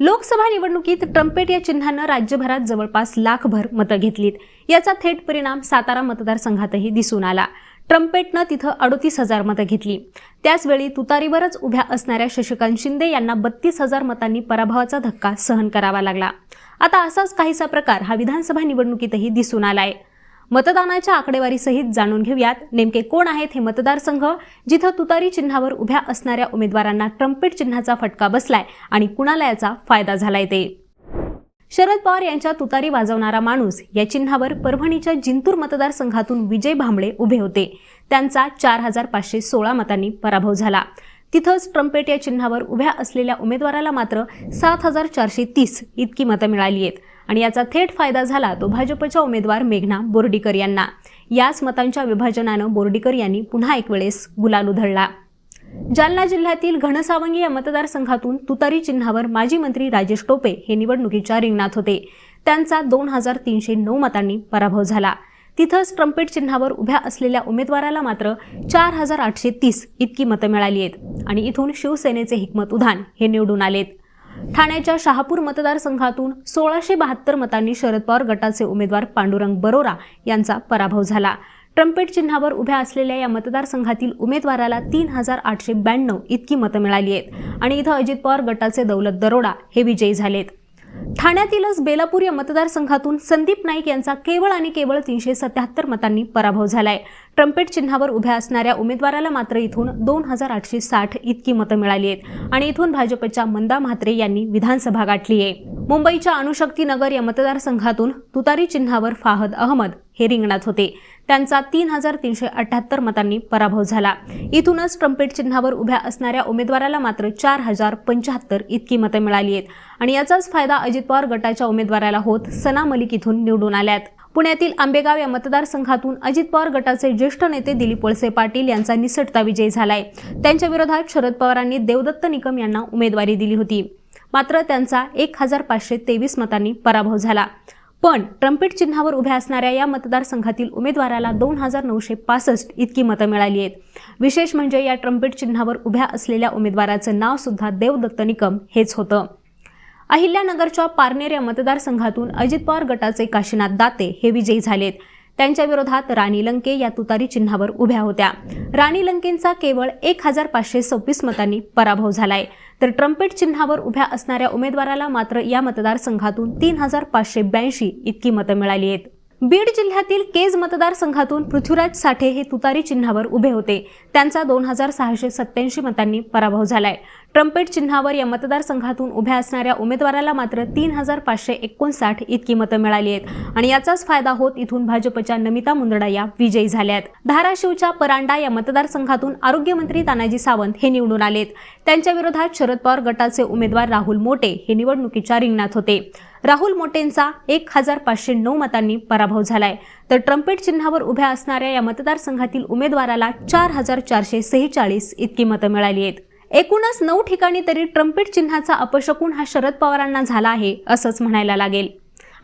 लोकसभा निवडणुकीत ट्रम्पेट या चिन्हानं राज्यभरात जवळपास लाखभर मतं घेतलीत. याचा थेट परिणाम सातारा मतदारसंघातही दिसून आला. ट्रम्पेटनं तिथं अडोतीस हजार मतं घेतली. त्याचवेळी तुतारीवरच उभ्या असणाऱ्या शशिकांत शिंदे यांना बत्तीस हजार मतांनी पराभवाचा धक्का सहन करावा लागला. आता असाच काहीसा प्रकार हा विधानसभा निवडणुकीतही दिसून आला आहे मतदानाच्या आकडेवारीसहित जाणून घेऊयात. नेमके कोण आहेत हे मतदारसंघ? जिथं तुतारी चिन्हावर उभ्या असणाऱ्या उमेदवारांना ट्रम्पेट चिन्हाचा फटका बसलाय आणि कुणाला याचा फायदा झालाय ते? शरद पवार यांच्या तुतारी वाजवणारा माणूस या चिन्हावर परभणीच्या जिंतूर मतदारसंघातून विजय भांबळे उभे होते. त्यांचा चार हजार पाचशे सोळा मतांनी पराभव झाला. तिथंच ट्रम्पेट या चिन्हावर उभ्या असलेल्या उमेदवाराला मात्र सात हजार चारशे तीस इतकी मतं मिळाली आहेत. आणि याचा थेट फायदा झाला तो भाजपच्या उमेदवार मेघना बोर्डीकर यांना. याच मतांच्या विभाजनानं बोर्डीकर यांनी पुन्हा एक वेळेस गुलाल उधळला. जालना जिल्ह्यातील घनसावंगी या मतदारसंघातून तुतारी चिन्हावर माजी मंत्री राजेश टोपे हे निवडणुकीच्या रिंगणात होते. त्यांचा दोन हजार तीनशे नऊ मतांनी पराभव झाला. तिथंच ट्रम्पेट चिन्हावर उभ्या असलेल्या उमेदवाराला मात्र चार हजार आठशे तीस इतकी मतं मिळाली आहेत. आणि इथून शिवसेनेचे हिकमत उधान हे निवडून आलेत. ठाण्याच्या शहापूर मतदारसंघातून सोळाशे बहात्तर मतांनी शरद पवार गटाचे उमेदवार पांडुरंग बरोरा यांचा पराभव झाला. ट्रम्पेट चिन्हावर उभ्या असलेल्या या मतदारसंघातील उमेदवाराला तीन हजार आठशे ब्याण्णव इतकी मतं मिळाली आहेत आणि इथं अजित पवार गटाचे दौलत दरोडा हे विजयी झालेत. ठाण्यातीलच बेलापूर या मतदारसंघातून संदीप नाईक यांचा केवळ आणि केवळ तीनशे सत्याहत्तर मतांनी पराभव झालाय. ट्रम्पेट चिन्हावर उभ्या असणाऱ्या उमेदवाराला मात्र इथून दोन हजार आठशे साठ इतकी मतं मिळाली आहेत. आणि इथून भाजपच्या मंदा म्हात्रे यांनी विधानसभा गाठली आहे. मुंबईच्या अणुशक्ती नगर या मतदारसंघातून तुतारी चिन्हावर फाहद अहमद हे रिंगणात होते. त्यांचा तीन हजार तीनशे अठ्याहत्तर मतांनी पराभव झाला. इथूनच ट्रम्पेट चिन्हावर उभ्या असणाऱ्या उमेदवाराला मात्र चार हजार पंच्याहत्तर इतकी मतं मिळाली आहेत. आणि याचाच फायदा अजित पवार गटाच्या उमेदवाराला होत सना मलिक इथून निवडून आल्यात. पुण्यातील आंबेगाव या मतदारसंघातून अजित पवार गटाचे ज्येष्ठ नेते दिलीप वळसे पाटील यांचा निसटता विजय झालाय. त्यांच्या विरोधात शरद पवारांनी देवदत्त निकम यांना उमेदवारी दिली होती. मात्र त्यांचा एक हजार पाचशे तेवीस मतांनी पराभव झाला. पण ट्रम्पेट चिन्हावर उभ्या असणाऱ्या या मतदारसंघातील उमेदवाराला दोन हजार नऊशे पासष्ट इतकी मतं मिळाली आहेत. विशेष म्हणजे या ट्रम्पेट चिन्हावर उभ्या असलेल्या उमेदवाराचं नाव सुद्धा देवदत्त निकम हेच होतं. अहिल्यानगरच्या पारनेर या मतदारसंघातून अजित पवार गटाचे काशीनाथ दाते हे विजयी झालेत. त्यांच्या विरोधात राणी लंके या तुतारी चिन्हावर उभ्या होत्या. राणी लंकेंचा केवळ एक हजार पाचशे सव्वीस मतांनी पराभव झालाय. तर ट्रम्पेट चिन्हावर उभ्या असणाऱ्या उमेदवाराला मात्र या मतदारसंघातून तीन हजार पाचशे ब्याऐंशी इतकी मतं मिळाली आहेत. बीड जिल्ह्यातील केज मतदारसंघातून पृथ्वीराज साठे हे तुतारी चिन्हावर उभे होते. त्यांचा दोन हजार सहाशे सत्याऐंशी मतांनी पराभव झालाय. ट्रम्पेट चिन्हावर या मतदारसंघातून उभ्या असणाऱ्या उमेदवाराला मात्र तीन हजार पाचशे एकोणसाठ इतकी मतं मिळाली आहेत. आणि याचाच फायदा होत इथून भाजपच्या नमिता मुंदडा या विजयी झाल्यात. धाराशिवच्या परांडा या मतदारसंघातून आरोग्यमंत्री तानाजी सावंत हे निवडून आलेत. त्यांच्या विरोधात शरद पवार गटाचे उमेदवार राहुल मोटे हे निवडणुकीच्या रिंगणात होते. राहुल मोटेंचा एक हजार पाचशे नऊ मतांनी पराभव झालाय. तर ट्रम्पेट चिन्हावर उभ्या असणाऱ्या या मतदारसंघातील उमेदवाराला चार हजार चारशे सेहेचाळीस इतकी मतं मिळाली आहेत. एकूणच नऊ ठिकाणी तरी ट्रम्पेट चिन्हाचा अपशकून हा शरद पवारांना झाला आहे असंच म्हणायला लागेल.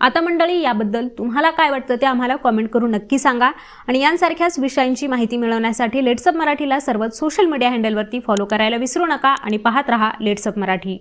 आता मंडळी याबद्दल तुम्हाला काय वाटतं ते आम्हाला कॉमेंट करून नक्की सांगा आणि यांसारख्याच विषयांची माहिती मिळवण्यासाठी लेट्सअप मराठीला सर्वच सोशल मीडिया हँडलवरती फॉलो करायला विसरू नका आणि पाहत रहा लेट्सअप मराठी.